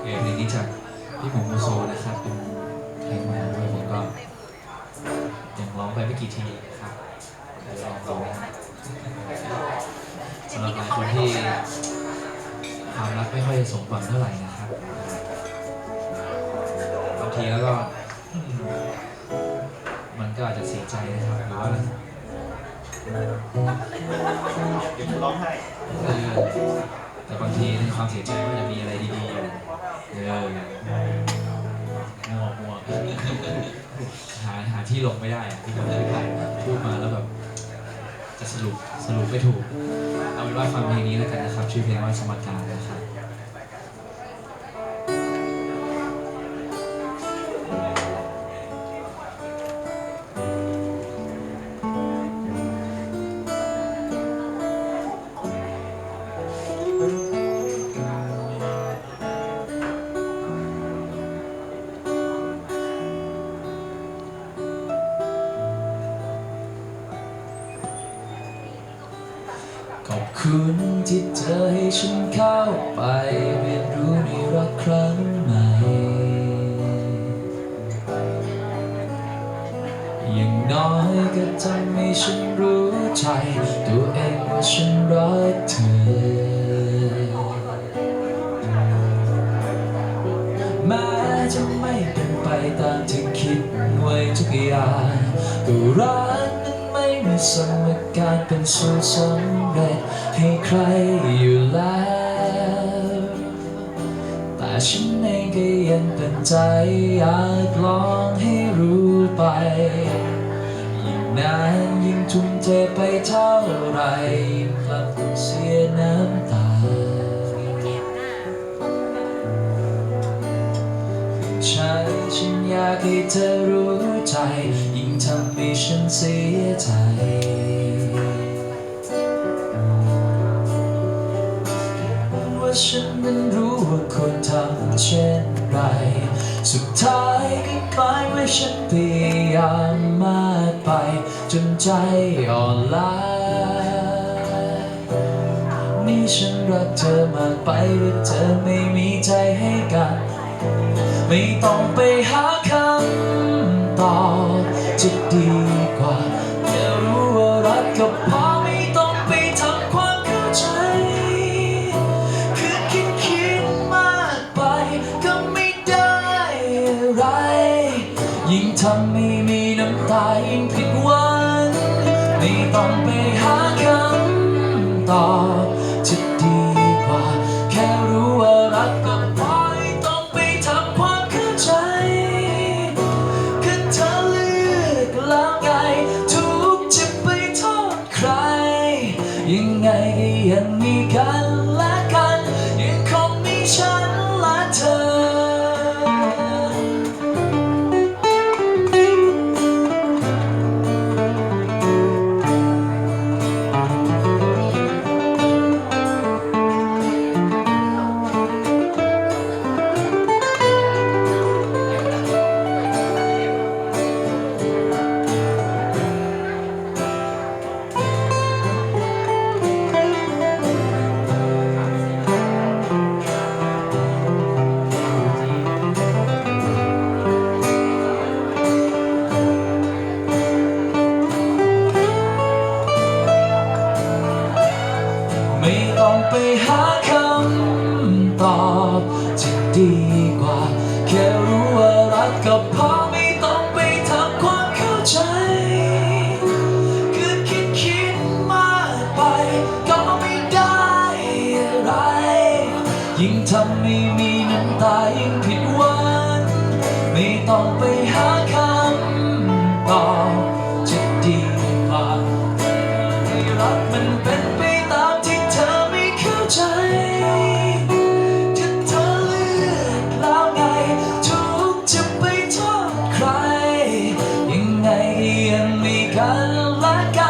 เพลงนี้จากพี่หมูโมโซนะครับเป็นเพลงใหม่ด้วยผมก็ยังร้องไปไม่กี่ทีนะครับเดี๋ยวลองดูนะครับสำหรับหลายคนที่ความรักไม่ค่อยสมหวังเท่าไหร่นะครับบางทีแล้วก็อืมมันก็อาจจะเสียใจนะครับหรือว่าเดี๋ยวกูร้องไห้ เออแต่บางทีในความเสียใจว่าจะมีอะไรดีๆอยู่เออมัวมัวหาหาที่ลงไม่ได้อะที่ผมเคยพูดมาแล้วแบบจะสรุปสรุปไม่ถูก เอาเป็นว่าฟังเพลงนี้แล้วกันนะครับ ชื่อเพลงว่าสมการนะครับ คุณที่เธอให้ฉันเข้าไปเรียนรู้ในรักครั้งใหม่ อย่างน้อยก็ทำให้ฉันรู้ใจ ตัวเองว่าฉันรักเธอแม้จะไม่เป็นไปตามที่คิดไว้ทุกอย่างก็รัก ไม่มีสมการเป็นสูตรสำเร็จให้ใครอยู่แล้ว แต่ฉันเองก็ยังเป็นใจอยากลองให้รู้ไป ยิ่งนานยิ่งทุ่มเทไปเท่าไรยิ่งกลับต้องเสียน้ำตาใช่ฉันอยากให้เธอรู้ ใจ ยิ่งทำให้ฉันเสียใจว่าฉันนั้นรู้ว่าควรทำเช่นไร สุดท้ายก็กลายว่าฉันพยายามมากไป จนใจอ่อนล้านี่ฉันรักเธอมากไปหรือเธอไม่มีใจให้กัน ไม่ต้องไปหาคำ ทำให้มีน้ำตายิ่งผิดหวังไม่ต้องไปหาคำตอบจะดีกว่า แค่รู้ว่ารักก็พอไม่ต้องไปทำความเข้าใจคือเธอเลือกแล้วไง ทุกจะไปโทษใคร ยังไงก็ยังมีกัน อบจะดีกว่า แค่รู้ว่ารักก็พอไม่ต้องไปทำความเข้าใจ คือคิดคิดมากไป ก็ไม่ได้อะไร ยิ่งทำให้มีน้ำตายิ่งผิดหวังไม่ต้องไปหาคำตอบ กัน